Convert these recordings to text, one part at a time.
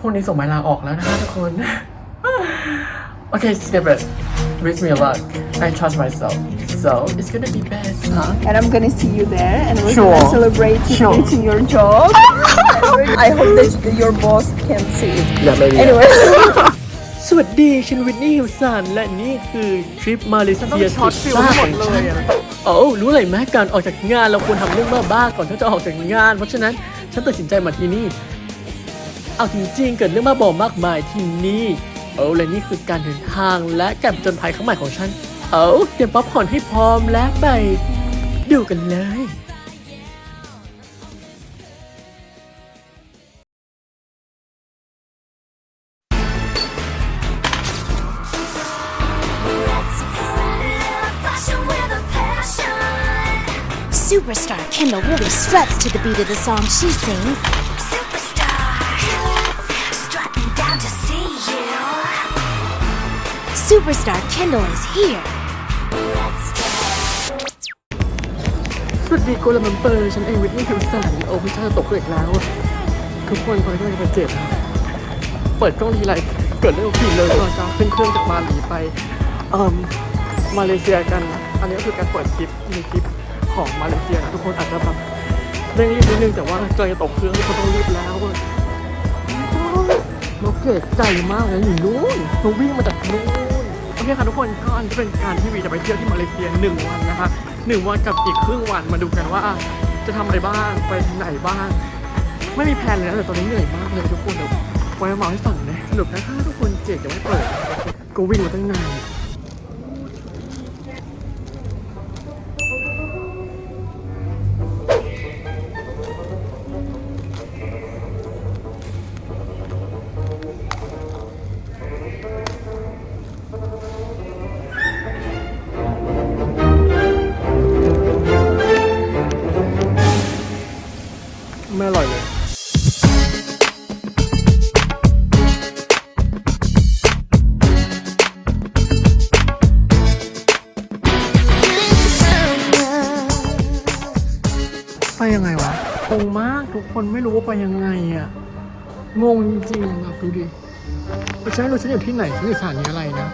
พวกนี้ส่งหมายลาออกแล้วนะคะทุกคนโอเค Snippet wish me luck I trust myself so it's gonna be best huh and I'm gonna see you there and we're Sure. gonna celebrate you Sure. getting your job. I hope that your boss can see it. yeah maybe Anyway. สวัสดีฉันวิทนี่ฮิวสันและนี่คือทริปมาเลเซียสุดซ่าของฉันโอ้รู้เลยไหมการออกจากงานเราควรทำเรื่องบ้าๆก่อนที่จะออกจากงาน เพราะฉะนั้นฉันตัดสินใจมาที่นี่ เอาจริงๆ เกิดเรื่องบ้าบอกมากมายที่นี่โอ้และนี่คือการเดินทางและการจญภัยครั้งใหม่ของฉันโอ้เตรียมป๊อปคอร์นให้พร้อมและไป ดูกันเลย Superstar Kendall really struts to the beat of the song she sings. Superstar Kendall is here. สวัสดีโกลาลัมเปอร์ฉันเองวิทนี่ฮิวสันโอ้พี่ชาติตกอีกแล้ว ทุกคนตอนนี้กำลังจะเจ็บ เปิดกล้องทีไรเกิดเรื่องผีเลยตอนจะขึ้นเครื่องจากมาหลีไปเอ่มมาเลเซียกัน อันนี้ก็คือการเปิดคลิปมีคลิปของมาเลเซียนะทุกคนอาจจะแบบเร่งรีบนิดนึงแต่ว่ากำลังจะตกเครื่องกคนต้องรีบแล้วอะนกเกดใจมากเลยอยู่นู้นนกวิ่งมาจากนู้น เคค่ะทุกคนก็อันเป็นการที่วีจะไปเที่ยวที่มาเลเซียหนึ่งวันนะคะหนึ่งวันกับอีกครึ่งวันมาดูกันว่าจะทำอะไรบ้างไปไหนบ้าง ไม่มีแผนเลยนะแต่ตอนนี้เหนื่อยมากเลยทุกคนเดี๋ยวไว้มาให้ฟังนะสรุปนะคะทุกคนเจดยังไม่เปิดก็วิ่งมาตั้งนาน รู้ว่าไปยังไงอะ งงจริงๆแบบดูดิแต่ฉันไม่รู้ฉันอยู่ที่ไหนฉันอยู่สถานีอะไรนะ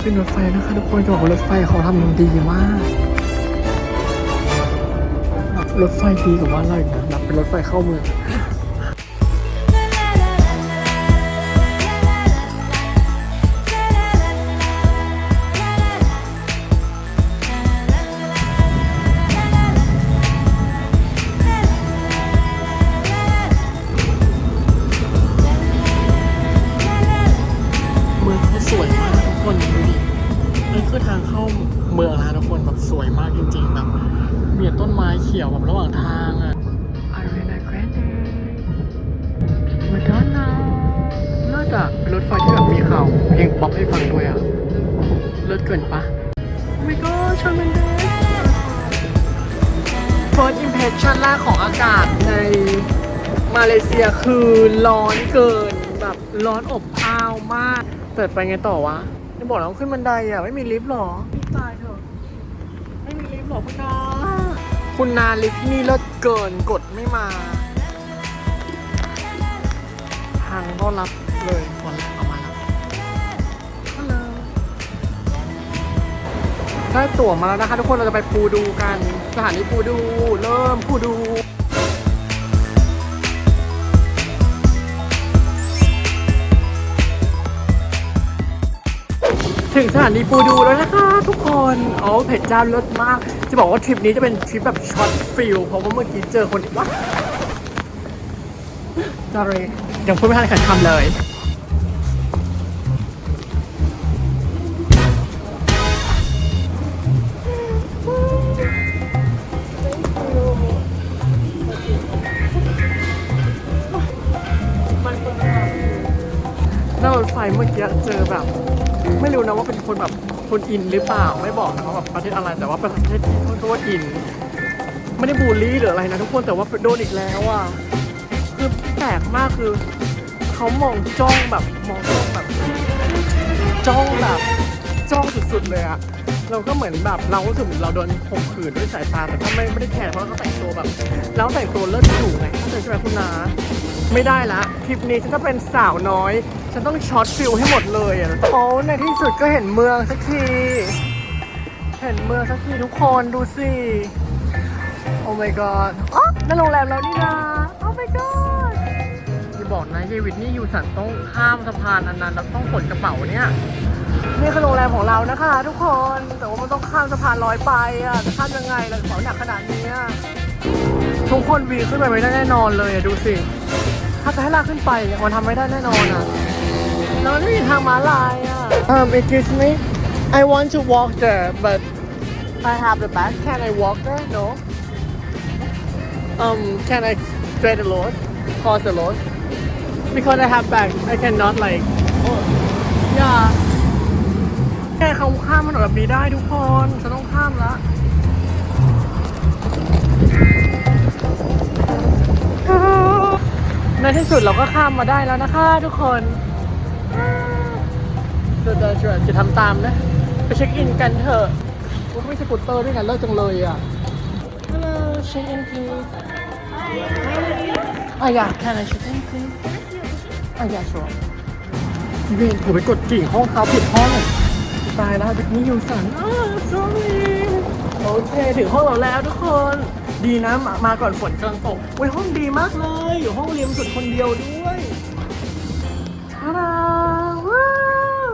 ขึ้นรถไฟนะคะทุกคนจะบอกว่ารถไฟเขาทำดีมากแบบรถไฟดีกว่าว่านเราอีกนะแบบเป็นรถไฟเข้าเมืองเมือง ที่แบบมีข่าวเพลงป๊อปให้ฟังด้วยอะ เลิศเกินปะ Oh my god ชอนมันเดส First impression แรกของอากาศในมาเลเซียคือร้อนเกินแบบร้อนอบอ้าวมากแต่ไปไงต่อวะจะบอกแล้วาขึ้นบันไดอะ ไม่มีลิฟต์หรอตายเถอะไม่มีลิฟต์หรอคุณนาคุณนาลิฟต์ที่นี่เลิศเกินกดไม่มา ทางต้อนรับเลยวันแรก ได้ตั๋วมาแล้วนะคะ ทุกคนเราจะไปปูดูกันสถานีปูดู เริ่มปูดูถึงสถานีปูดูแล้วนะคะ ทุกคนอ๋อเผ็ดจ้าเลิศมาก จะบอกว่าทริปนี้จะเป็นทริปแบบช็อตฟิลเพราะว่าเมื่อกี้เจอคนว้า sorry ยังพูดไม่ทันขัดคำเลย ไฟเจอแบบ ไม่รู้นะว่าเป็นคนแบบคนอินหรือเปล่าไม่บอกนะว่าแบบประเทศอะไรแต่ว่าเป็นประเทศที่เขาก็ว่าอิน ไม่ได้บูลลี่หรืออะไรนะทุกคนแต่ว่าโดนอีกแล้วอะคือแปลกมากคือเขามองจ้องแบบมองจ้องแบบ จ้องแบบจ้องสุดๆเลยอะเราก็เหมือนแบบเรารู้สึกเหมือนเราโดนข่มขืนด้วยสายตาแต่ก็ไม่ไม่ได้แคร์เพราะเราแต่งตัวแบบเราแต่งตัวเลิศถูกไงเข้าใจใช่ไหมคุณนา ไม่ได้ละทริปนี้ฉันต้องเป็นสาวน้อย ฉันต้องช็อตฟิลให้หมดเลยอะโอ้ในที่สุดก็เห็นเมืองสักที เห็นเมืองสักทีทุกคนดูสิ โอ้ my god อ๋อนั่นโรงแรมเรานี่นะโอ้ my god อย่าบอกนะเยวิทนี่อยู่สันต้องข้ามสะพานอันนั้นแล้วต้องขนกระเป๋าเนี่ยนี่คือโรงแรมของเรานะคะ ทุกคนแต่ว่ามันต้องข้ามสะพานลอยไปอะจะข้ามยังไงล่ะกระเป๋าหนักขนาดนี้ทุกคนวีขึ้นไปไม่ได้แน่นอนเลยอะดูสิ ถ้าจะให้ลากขึ้นไปเนี่ยมันทำไม่ได้แน่นอนอะแล้วมันไม่มีทางม้าลายอะ Um excuse me I want to walk there but I have the bag can I walk there no um can I straight the road cross the road because I have bag I cannot like oh yeah แค่เขาข้ามถนนแบบนี้ได้ทุกคนฉันต้องข้ามละ ที่สุดเราก็ข้ามมาได้แล้วนะคะ ทุกคนเดี๋ยวจะทำตามนะ ไปเช็คอินกันเถอะว่าไม่สกูตเตอร์ด้วยกันเลิกจังเลยอะ Hello check in please อะอยาก can I check in please อะอยากชัวร์เวนผมไปกดกิ่งห้องเขาผิดห้องตายแล้วเด็กนี้อยู่สันอ้า sorry โอเค ถึงห้องเราแล้วทุกคน ดีนะมามาก่อนฝนกำลังตกเว้ยห้องดีมากเลย อยู่ห้องเรียนสุดคนเดียวด้วยทาดาว้าว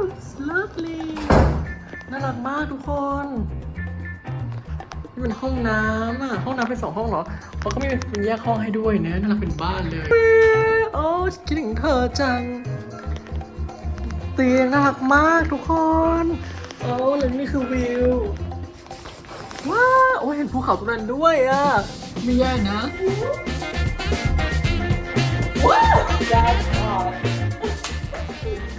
lovely น่ารักมากทุกคนนี่เป็นห้องน้ำอะ ห้องน้ำเป็นสองห้องเหรอเขาก็มีเป็นแยกห้องให้ด้วยนะน่ารักเป็นบ้านเลยโอ้คิดถึงเธอจัง เตียงน่ารักมากทุกคน โอ้แล้วนี่คือวิว ว้าวโอ้ยเห็นภูเขาตรงนั้นด้วยอะไม่แย่นะว้าว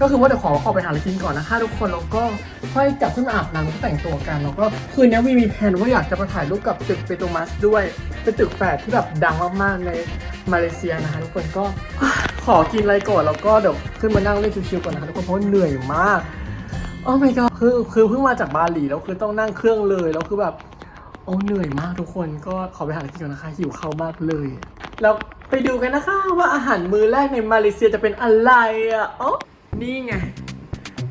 ก็คือว่าเดี๋ยวขอออกไปหาอะไรกินก่อนนะคะทุกคนแล้วก็ค่อยกลับขึ้นมาอาบน้ำแล้วก็แต่งตัวกันแล้วก็คืนนี้วีมีแผนว่าอยากจะไปถ่ายรูปกับตึกเปโตรมัสด้วยเป็นตึกแฝดที่แบบดังมากๆในมาเลเซียนะคะทุกคนก็ขอกินอะไรก่อนแล้วก็เดี๋ยวขึ้นมานั่งเล่นชิวๆก่อนนะคะทุกคนเพราะเหนื่อยมากโอ้ my god คือคือเพิ่งมาจากบาหลีแล้วคือต้องนั่งเครื่องเลยแล้วคือแบบ อ้เหนื่อยมากทุกคนก็ขอไปหาอะไรกินก่อนนะคะหิวข้าวมากเลย แล้วไปดูกันนะคะว่าอาหารมื้อแรกในมาเลเซียจะเป็นอะไรอะอ๋อนี่ไง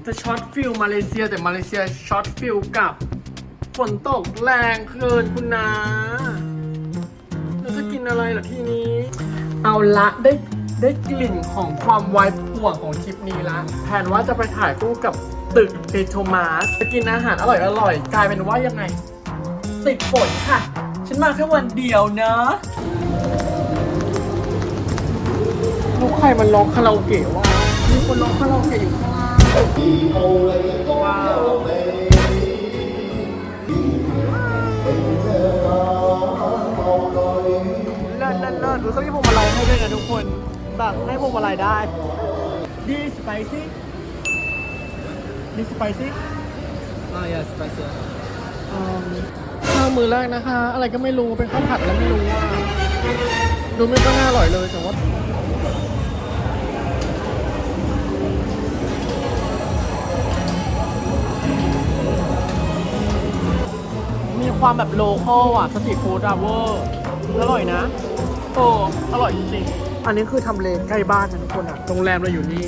จะช็อตฟิลมาเลเซียแต่มาเลเซียช็อตฟิลกับฝนตกแรงเกินคุณนาเราจะกินอะไรเหรอทีนี้ เอาละได้ได้กลิ่นของความไวายป่วงของทริปนี้ละแผนว่าจะไปถ่ายคู่กับตึกเปโทมาสจะกินอาหารอร่อยอร่อยๆกลายเป็นว่ายังไง ติดฝนค่ะ ฉันมาแค่วันเดียวนะลูกใครมันร้องคาราโอเกะว่ามีคนร้องคาราโอเกะอยู่ข้างล่างว้าวเลิศเลิศเลิศดูเขามีพวงมาลัยให้ด้วยนะทุกคนแบบให้พวงมาลัยได้ดีสไปซี่ดีสไปซี่ Ah, yeah, spicy. ข้าว มือแรกนะคะ อะไรก็ไม่รู้ เป็นข้าวผัดแล้วไม่รู้ว่า ดูไม่ก็น่าอร่อยเลยแต่ว่ามีความแบบโลคอลอะ สตรีทฟู้ดอะเวอร์อร่อยนะ โอ้อร่อยจริงๆ อันนี้คือทำเลใกล้บ้านนะทุกคนอะ โรงแรมเราอยู่นี่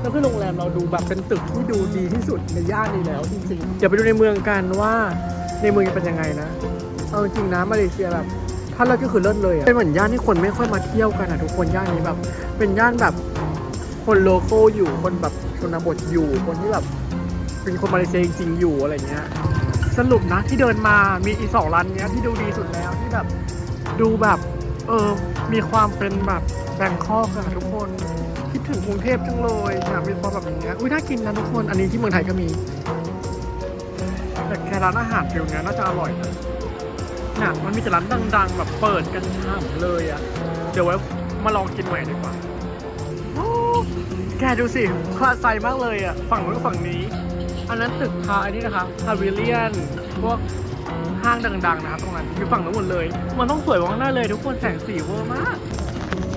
แล้วคือโรงแรมเราดูแบบเป็นตึกที่ดูดีที่สุดในย่านนี้แล้วจริงๆ เดี๋ยวไปดูในเมืองกันว่า ในเมืองจะเป็นยังไงนะ เอาจริงนะมาเลเซียแบบถ้าเลิศก็คือเลิศเลยอะเป็นเหมือนย่านที่คนไม่ค่อยมาเที่ยวกันอะทุกคนย่านนี้แบบ เป็นย่านแบบคนโลโก้อยู่คนแบบชนบทอยู่คนที่แบบเป็นคนมาเลเซียจริงๆอยู่อะไรเงี้ยสรุปนะที่เดินมามีอีสองร้านเนี้ยที่ดูดีสุดแล้วที่แบบดูแบบเออมีความเป็นแบบแบงคอกอะทุกคนคิดถึงกรุงเทพจังเลยอยากมีความแบบอย่างเงี้ยอุ้ยน่ากินนะทุกคนอันนี้ที่เมืองไทยก็มี ร้านอาหารฟิลเนี้ยน่าจะอร่อยนะเนี่ยมันมีแต่ร้านดัง ๆ แบบเปิดกันฉ่ำเลยอะเดี๋ยวไว้มาลองกินใหม่ดีกว่าโอ้แกดูสิคลาดใจมากเลยอะฝั่งนู้นฝั่งนี้ อันนั้นตึกพาอันนี้นะคะพาวิเลียนพวกห้างดังๆนะครับตรงนั้นอยู่ฝั่งนู้นหมดเลย มันต้องสวยมากๆเลย ทุกคนแสงสีเวอร์มาก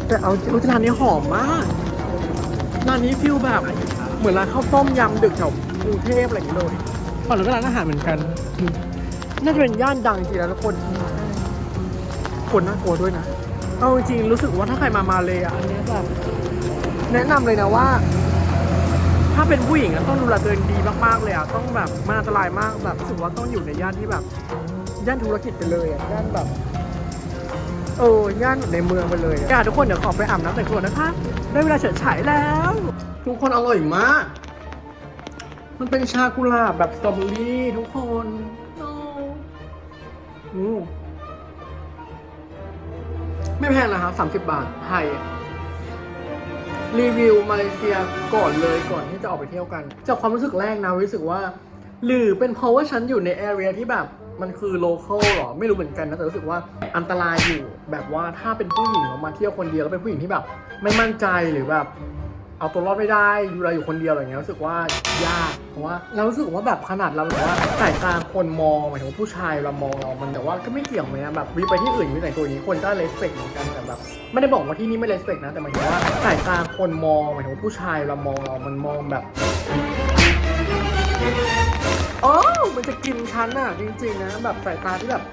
แต่เอาจริงๆร้านนี้หอมมากร้านนี้ฟิลแบบ เหมือนร้านข้าวต้มยำดึกแถวกรุงเทพอะไรอย่างนี้ยเลย ฝั่งนู้นก็ร้านอาหารเหมือนกัน น่าจะเป็นย่านดังจริงๆแล้วทุกคน คนน่ากลัวด้วยนะ เอาจริงๆรู้สึกว่าถ้าใครมามาเลยอะอันเนี้ยแบบแนะนำเลยนะว่า ถ้าเป็นผู้หญิงอะต้องดูแลตัวเองดีมากๆเลยอะต้องแบบมันอันตรายมากแบบรู้สึกว่าต้องอยู่ในย่านที่แบบย่านธุรกิจไปเลยอะย่านแบบ เออย่านแบบในเมืองไปเลยอะอะทุกคนเดี๋ยวขอไปอาบน้ำแต่งตัวนะคะ ได้เวลาเฉิดฉายแล้ว ทุกคนอร่อยมาก มันเป็นชากุหลาบแบบสตรอเบอรี่ทุกคนโอ้อืมไม่แพงนะครับสามสิบบาทไทยรีวิวมาเลเซียก่อนเลยก่อนที่จะออกไปเที่ยวกัน จากความรู้สึกแรกนะรู้สึกว่า หรือเป็นเพราะว่าฉันอยู่ในแอเรียที่แบบมันคือโลเคอลหรอ ไม่รู้เหมือนกันนะ แต่รู้สึกว่าอันตรายอยู่แบบว่าถ้าเป็นผู้หญิงมาเที่ยวคนเดียวแล้วเป็นผู้หญิงที่แบบ ไม่มั่นใจหรือแบบ เอาตัวรอดไม่ได้ดูแลอยู่คนเดียวอะไรเงี้ยรู้สึกว่ายากเพราะว่าเรารู้สึกว่าแบบขนาดเราแบบว่าสายตาคนมองหมายถึงว่าผู้ชายเรามองเรา มันแต่ว่าก็ไม่เกี่ยวไหมนะแบบวิไปที่อื่นวิแต่ตัวนี้คนก็เลสเปกเหมือนกันแต่แบบไม่ได้บอกว่าที่นี่ไม่เลสเปกนะแต่หมายถึงว่าสายตาคนมองหมายถึงว่าผู้ชายเรามองเรา มันมองแบบโอ้มันจะกินฉันอะจริงๆนะแบบสายตาที่แบบ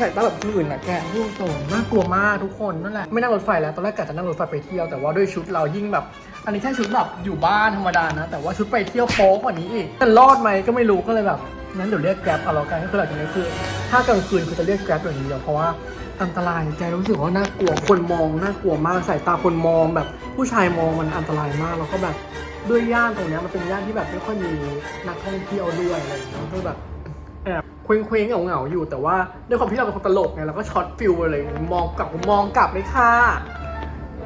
สายตาแบบหื่นอะแกพูดตรงน่ากลัวมากทุกคนนั่นแหละไม่นั่งรถไฟแล้วตอนแรกกะจะนั่งรถไฟไปเที่ยวแต่ว่าด้วยชุดเรายิ่งแบบ นนี้แค่ชุดแบบอยู่บ้านธรรมดานะ แต่ว่าชุดไปเที่ยวโป๊กว่านี้อีกจะรอดไหมก็ไม่รู้ก็เลยแบบนั้นเดี๋ยวเรียกแกร็บเอาแล้วกันก็คือหลังจากนี้คือ ถ้ากลางคืนคือจะเรียกแกร็บอย่างเดียวเพราะว่าอันตรายใจรู้สึกว่าน่ากลัวคนมองน่ากลัวมากสายตาคนมองแบบผู้ชายมองมันอันตรายมากแล้วก็แบบด้วยย่านตรงนี้มันเป็นย่านที่แบบไม่ค่อยมีนักท่องเที่ยวด้วยอะไรอย่างเงี้ยก็แบบแอบเคว้งๆเหงาๆอยู่แต่ว่าด้วยความที่เราเป็นคนตลกไงเราก็ช็อตฟิลไปเลยมองกลับมองกลับเลยค่ะ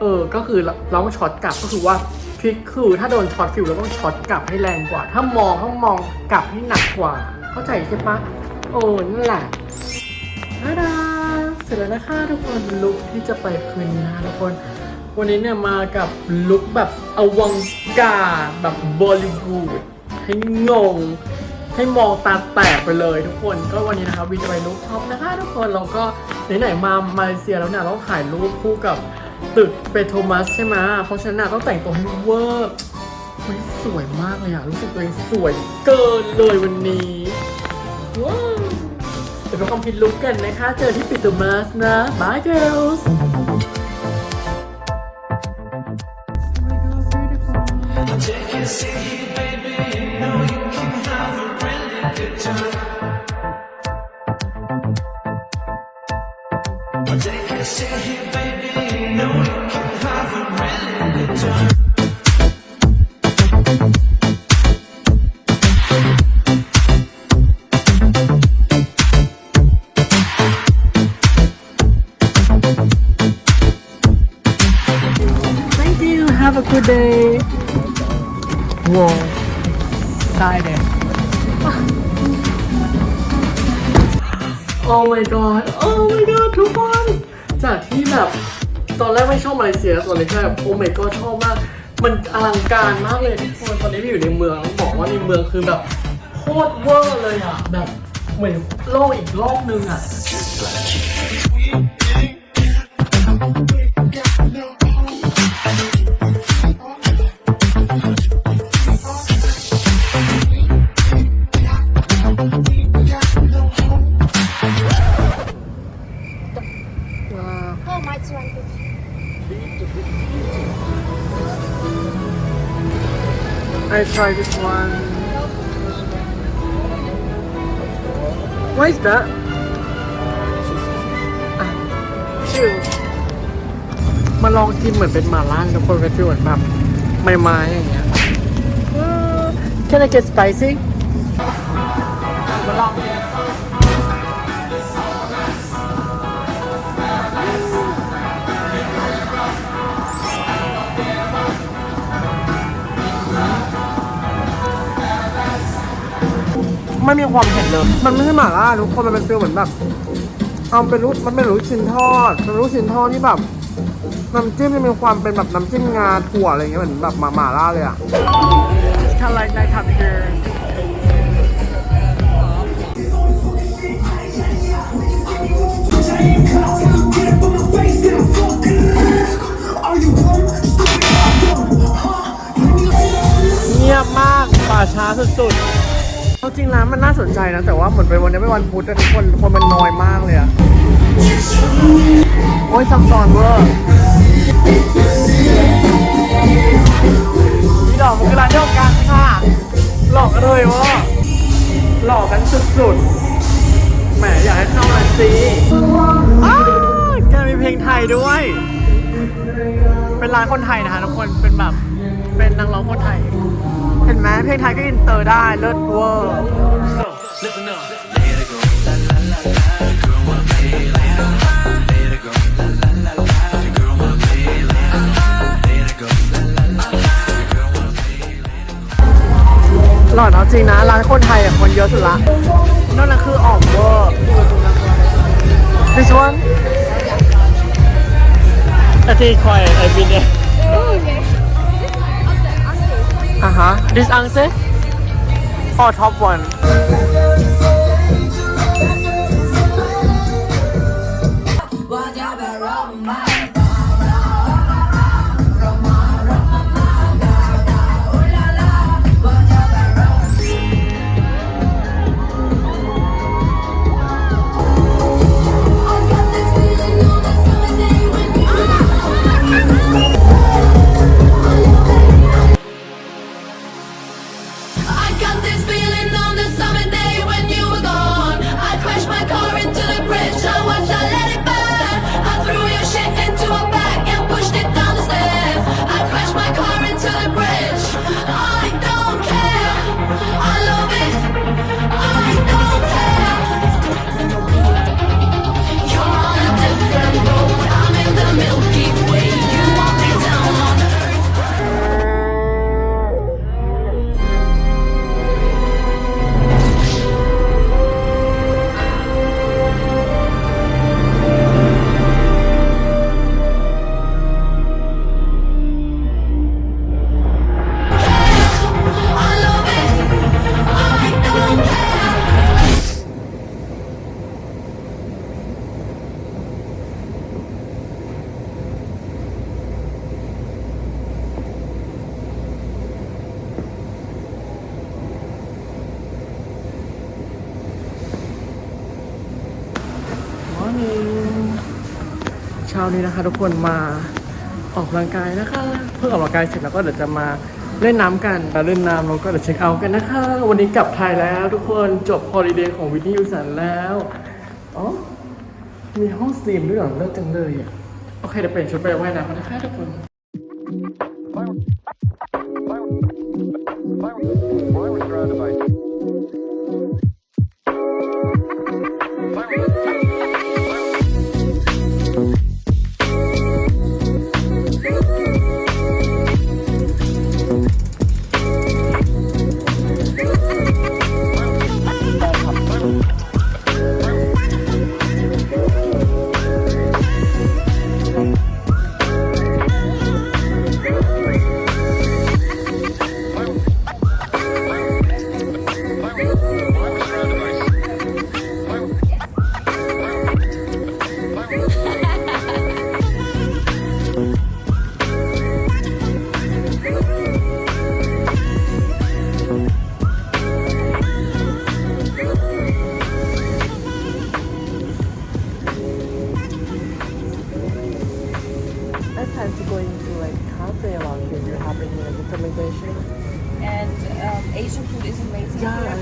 เออ ก็คือเราต้องช็อตกลับก็คือว่าทริคคือถ้าโดนช็อตฟิลเราต้องช็อตกลับให้แรงกว่า ถ้ามองต้องมองกลับให้หนักกว่า เข้าใจใช่ปะโอ้นั่นแหละนาดาเสร็จแล้วนะคะทุกคนลุคที่จะไปคืนนะทุกคน วันนี้เนี่ยมากับลุคแบบอวังการแบบบอลิวูดให้งงให้มองตาแตกไปเลยทุกคน ก็วันนี้นะครับวีจะไปลุคท็อปนะคะ ทุกคนเราก็ไหนๆมามาเลเซียแล้วเนี่ยเราต้องถ่ายรูปคู่กับ ตึกเปโทรมัสใช่ไหมเพราะฉะนั้นต้องแต่งตัวให้เวอร์มันสวยมากเลยอะรู้สึกตัวเองสวยเกินเลยวันนี้ว้าวเดี๋ยวไปคอมพิวลุกกันนะคะ เจอที่ปิโตรมัสนะบาย girls Thank ม่ชอบมาเลเซียตอนนี้ก็แบบโอเมก้าชอบมาก มันอลังการมากเลยทุกคนตอนนี้พี่อยู่ในเมืองต้องบอกว่าในเมืองคือแบบโคตรเวอร์เลยอะแบบเหมือนโลกอีกโลกนึงอะ I try this one. What is that? Ah, chill. มาลองกินเหมือนเป็นหมาล่าทุกคนเป็นฟีลเหมือนแบบไม้ๆอย่างเงี้ย Can I get spicy? ไม่มีความเผ็ดเลย มันไม่ใช่หม่าล่าทุกคนมันเป็นฟีลเหมือนแบบเอาเป็นลูกมันเป็นลูกชิ้นทอดเป็นลูกชิ้นทอดที่แบบน้ำจิ้มจะมีความเป็นแบบน้ำจิ้มงาถั่วอะไรเงี้ยเหมือนแบบหมาหมาล่าเลยอะ It's kind of like night time here Are you dumb? Stupid or dumb? Huh? Let me เงียบมากป่าช้าสุดๆ จริงร้านมันน่าสนใจนะ แต่ว่าเหมือนเป็นวันนี้เป็นวันพุธทุกคนคนมันน้อยมากเลยอะโอ้ยซับซ้อนเวอร์นี่ดอกมันคือร้านเดียวกันค่ะ หลอกกันเลยเว่าหลอกกันสุดๆแหมอยากให้เข้ามาสิอ้าวแกมีเพลงไทยด้วย เป็นร้านคนไทยนะคะทุกคนเป็นแบบเป็นนักร้องคนไทย เห็นไหมเพลงไทยก็อินเตอร์ได้เลิศเวอร์ หล่อนเอาจริงนะ ร้านคนไทยอะคนเยอะสุดละนอกนั้นคือออกเวอร์ This one I think quite I've been there อะฮะ This answer or top one ช้านี้นะคะ ทุกคนมาออกกำลังกายนะคะ เพิ่งออกกำลังกายเสร็จแล้วก็เดี๋ยวจะมาเล่นน้ำกันมาเล่นน้ำแล้วก็เดี๋ยวเช็คเอาท์กันนะคะ วันนี้กลับไทยแล้วทุกคนจบฮอลิเดย์ของวินนี่ยุสันแล้วอ๋อมีห้องสตรีมด้วยเหรอเลิกจังเลยอะโอเคเดี๋ยวเปลี่ยนชุดไปว่ายน้ำกันนะคะทุกคน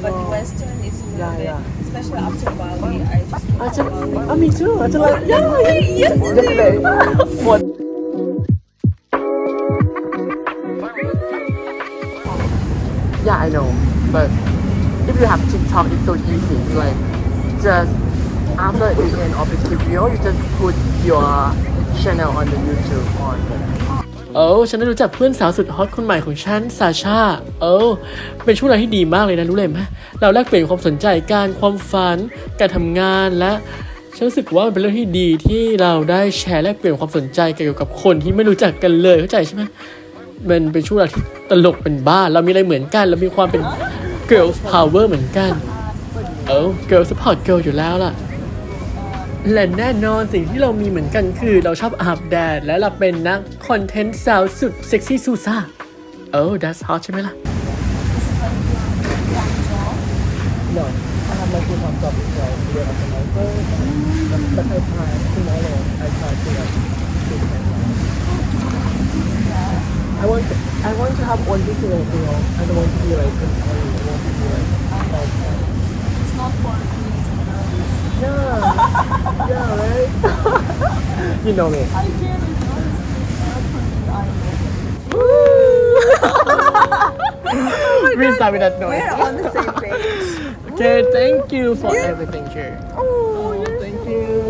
but. Western is a little Yeah, bit, especially after Bali. I just came I to just, Bali. oh, me too. Just like, yeah, yes, yesterday. What? Yeah, I know, but if you have TikTok, it's so easy. Like just after the end of the video, you just put your channel on the YouTube on. โอ้ฉันได้รู้จักเพื่อนสาวสุดฮอตคนใหม่ของฉันซาชาเออเป็นช่วงเวลาที่ดีมากเลยนะรู้เลยไหมเราแลกเปลี่ยนความสนใจการความฝัน การทำงานและฉันรู้สึกว่ามันเป็นเรื่องที่ดีที่เราได้แชร์แลกเปลี่ยนความสนใจเกี่ยวกับคนที่ไม่รู้จักกันเลยเข้าใจใช่ไหมมันเป็นช่วงเวลาที่ตลกเป็นบ้าเรามีอะไรเหมือนกันเรามีความเป็น girls power เหมือนกันเออ girl support girl อยู่แล้วล่ะ และแน่นอนสิ่งที่เรามีเหมือนกันคือเราชอบอาบแดดและเราเป็นนักคอนเทนต์สาวสุดเซ็กซี่ซูซ่าเออ that's hot ใช่ไหมล่ะ No, I have my full-time job as well. We are organizer, but I try tomorrow. I try to like do the best. I want to, I want to have one single meal. I don't want to be like controlling. I want to be like outside. It's not for me. Yeah, yeah, right. you know me. I get it. Honestly, it's not for me either. we start with that noise. We're on the same page. Okay, thank you for everything here. Oh, Thank you.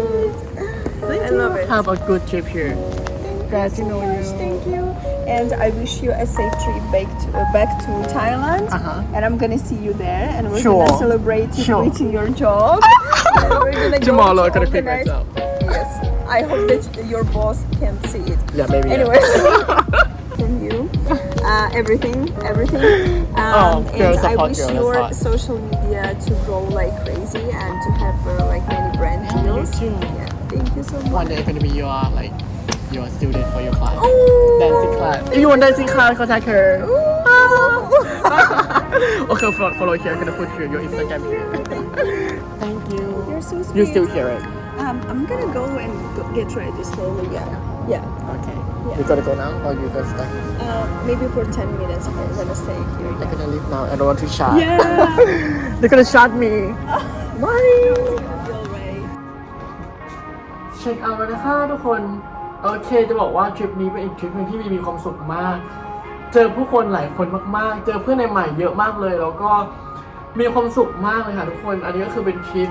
I love it. Have a good trip here. Thank Glad to know you. Thank you. And I wish you a safe trip back to, uh, back to Thailand. Uh-huh. And I'm gonna see you there, and we're Sure. gonna celebrate you Sure. quitting your job. and we're gonna go Tomorrow to I'm gonna quit myself. Yes. I hope that your boss can see it. Yeah, maybe. Anyway, from you, uh, everything, everything. Um, Oh, and I wish girl, your social media to grow like crazy and to have uh, like many brand deals. too. Yeah, thank you so much. One day I'm gonna be your like your student for your class. Oh. Dancing class. If you want dancing class, contact her. okay, follow, follow here. I'm gonna put your, your Instagram here. Thank you. You're so sweet. You still hear it? Um, I'm gonna go and go get ready slowly. Yeah, yeah. Okay. Yeah. You gotta go now, or you gonna stay? Uh, maybe for 10 minutes I'm gonna stay here. I'm gonna leave now. I don't want to shot. Yeah. They're gonna shot me. Why? Alright. เช็คเอาท์แล้วนะคะทุกคน โอเคจะบอกว่าทริปนี้เป็นอีกทริปหนึงที่มีมีความสุขมาก เจอผู้คนหลายคนมากๆ เจอเพื่อนใหม่ๆเยอะมากเลย แล้วก็มีความสุขมากเลยค่ะทุกคน อันนี้ก็คือเป็นทริป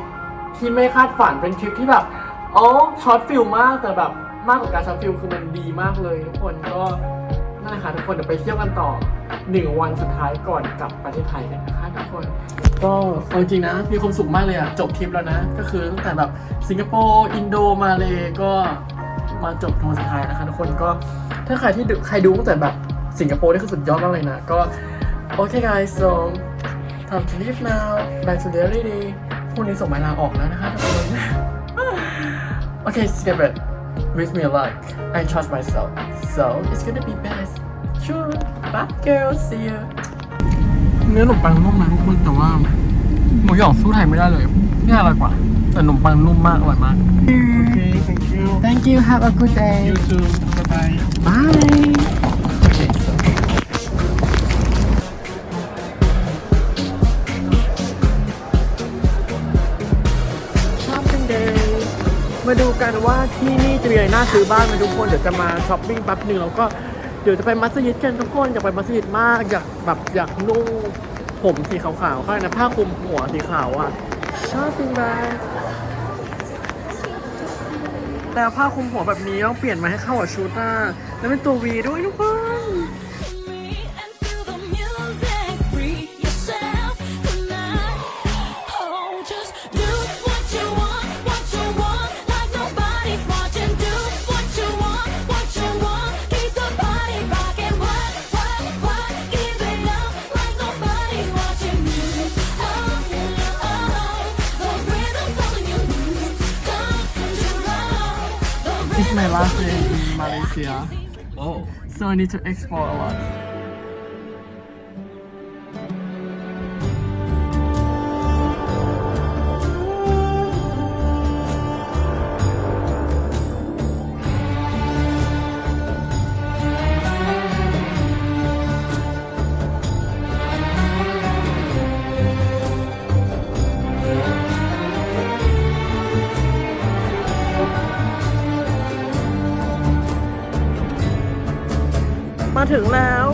ที่ไม่คาดฝันเป็นทริปที่แบบอ๋อช็อตฟิลมากแต่แบบมากกว่าการช็อตฟิลคือมันดีมากเลยทุกคนก็นั่นแหละค่ะทุกคนเดี๋ยวไปเที่ยวกันต่อหนึ่งวันสุดท้ายก่อนกลับประเทศไทยกันนะคะทุกคน ก็เอาจริงๆนะ มีความสุขมากเลยอะจบทริปแล้วนะ ก็คือตั้งแต่แบบสิงคโปร์อินโดมาเลยก็ มาจบทัวร์สุดท้ายนะคะทุกคนก็ถ้าใครที่ใครดูตั้งแต่แบบสิงคโปร์นี่คือสุดยอดมากเลยนะ ก็โอเค guys so time to leave now back to reality พรุ่งนี้ส่งหมายลาออกแล้วนะคะทุกคน โอเค Skip wish me luck I trust myself so it's gonna be best sure bye girl see you เนื้อขนมปังนุ่มนะทุกคนแต่ว่าหมูหยองสู้ไทยไม่ได้เลย นี่อร่อยกว่าแต่ขนมปังนุ่มมากอร่อยมาก Okay, thank you. Thank you have a good day You too. Bye bye. Bye okay so ชอบเป็นเดย์มาดูกันว่าที่นี่จะมีอะไรน่าซื้อบ้างนะทุกคนเดี๋ยวจะมาช้อปปิ้งแป๊บหนึ่งแล้วก็เดี๋ยวจะไปมัสยิดกันทุกคนอยากไปมัสยิดมากอยากแบบอยากนุ่งผมสีขาวๆเขาเลยนะผ้าคลุมหัวสีขาวอะ ชอบจริงไหมแต่ผ้าคลุมหัวแบบนี้ต้องเปลี่ยนมาให้เข้ากับชุดอะแล้วเป็นตัววีด้วยทุกคน day you in Malaysia Oh. so I need to explore a lot ถึงแล้ว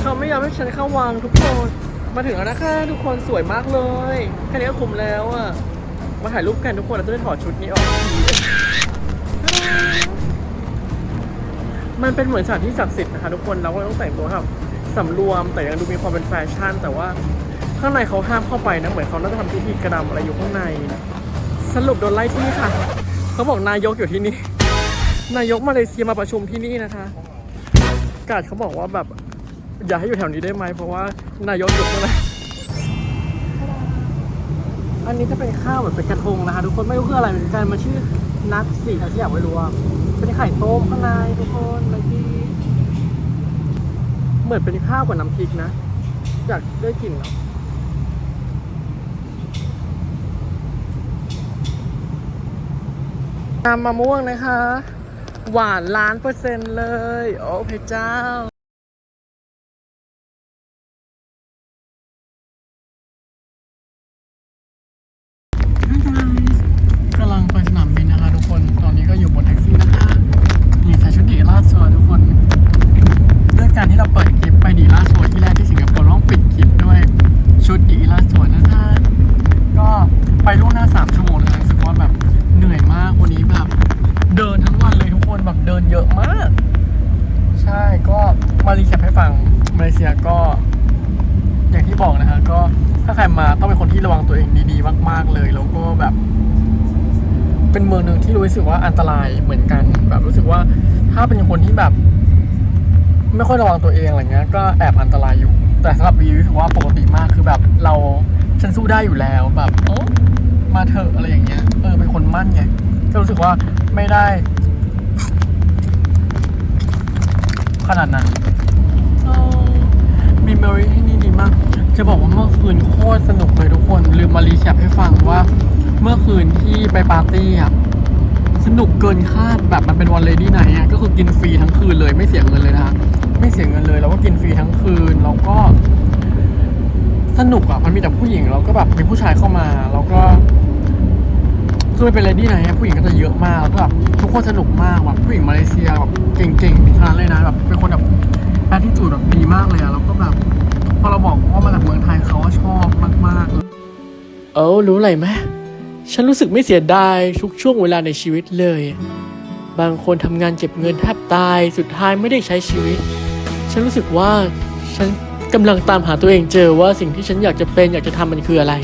เขาไม่ยอมให้ฉันเข้าวังทุกคน มาถึงแล้วนะคะทุกคนสวยมากเลยแค่นี้ก็คุ้มแล้วอะ มาถ่ายรูปกันทุกคนเราจะได้ถอดชุดนี้ออกมันเป็นเหมือนสถานที่ศักดิ์สิทธิ์นะคะทุกคนเราก็ต้องแต่งตัวแบบสำรวมแต่ยังดูมีความเป็นแฟชั่น แต่ว่าข้างในเขาห้ามเข้าไปนะเหมือนเขาน่าจะทำพิธีกรรมอะไรอยู่ข้างใน สรุปโดนไล่ที่นี่ค่ะ เขาบอกนายกอยู่ที่นี่ นายกมาเลเซียมาประชุมที่นี่นะคะ กาศเขาบอกว่าแบบ อย่าให้อยู่แถวนี้ได้ไหม เพราะว่านายกหยุดใช่ไหมอันนี้จะเป็นข้าวแบบเป็นกระทงนะคะทุกคนไม่รู้คืออะไรเหมือนกันมาชื่อนัทสีอาไรที่อยากไว้รู้ว่เป็นไข่ต้มข้างในทุกคนเมื่อกี้เหมือนเป็นข้าวกับน้ำพริกนะอยากได้กลิ่นเนาะน้ำมะม่วงนะคะ หวานล้านเปอร์เซ็นต์เลย โอ้พระเจ้า กำลังไปสนามบินนะคะทุกคน ตอนนี้ก็อยู่บนแท็กซี่นะคะนี่ใส่ชุดดีลาดโซวทุกคน ด้วยการที่เราเปิดคลิปไปดีลาดโซวที่แรกที่สิงคโปร์เราต้องปิดคลิปด้วยชุดดีลาดโซวนะคะ ก็ไปล่วงหน้า 3 ชั่วโมงเลยรู้สึกว่าแบบเหนื่อยมากวันนี้แบบ เดินทั้งวันเลยทุกคนแบบเดินเยอะมาก ใช่ก็มารีแคปให้ฟังมาเลเซียก็ อย่างที่บอกนะฮะก็ถ้าใครมาต้องเป็นคนที่ระวังตัวเองดีๆ มาก ๆ เลย แล้วก็แบบ เป็นเมืองหนึ่งที่รู้สึกว่าอันตรายเหมือนกัน แบบรู้สึกว่าถ้าเป็นคนที่แบบ ไม่ค่อยระวังตัวเองอะไรเงี้ยก็แอบอันตรายอยู่ แต่สำหรับวีรู้สึกว่าปกติมากคือแบบเราฉันสู้ได้อยู่แล้วแบบโอ้มาเถอะอะไรอย่างเงี้ยเออเป็นคนมั่นไงก็รู้สึกว่าไม่ได้ ขนาดนั้นมีเมอรี่ที่นี่ดีมาก จะบอกว่าเมื่อคืนโคตรสนุกเลยทุกคน ลืมมารีแคปให้ฟังว่า เมื่อคืนที่ไปปาร์ตี้อะสนุกเกินคาดแบบมันเป็นวันเลดี้ไนท์อะก็คือกินฟรีทั้งคืนเลยไม่เสียเงินเลยนะคะ ไม่เสียเงินเลยแล้วก็กินฟรีทั้งคืนแล้วก็ สนุกอะมันมีแต่ผู้หญิงแล้วก็แบบมีผู้ชายเข้ามาแล้วก็คือมันเป็นเลดี้ไนท์อะผู้หญิงก็จะเยอะมากแล้วก็แบบทุกคนสนุกมากแบบผู้หญิงมาเลเซียแบบเก่งๆทั้งนั้นเลยนะแบบเป็นคนแบบแอท i จูดแบบดีมากเลยอะแล้วก็แบบพอเราบอกว่ามาจากเมืองไทยเขาชอบมากๆ เออรู้อะไรไหมฉันรู้สึกไม่เสียดายทุกช่วงเวลาในชีวิตเลย บางคนทำงานเก็บเงินแทบตายสุดท้ายไม่ได้ใช้ชีวิต ฉันรู้สึกว่าฉันกำลังตามหาตัวเองเจอว่าสิ่งที่ฉันอยากจะเป็นอยากจะทำมันคืออะไร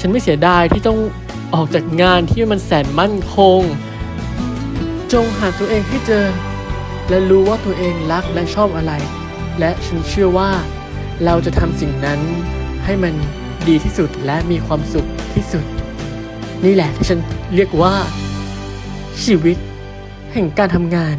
ฉันไม่เสียดายที่ต้องออกจากงานที่มันแสนมั่นคง จงหาตัวเองให้เจอ และรู้ว่าตัวเองรักและชอบอะไร และฉันเชื่อว่า เราจะทำสิ่งนั้นให้มันดีที่สุดและมีความสุขที่สุด นี่แหละที่ฉันเรียกว่า ชีวิตแห่งการทำงาน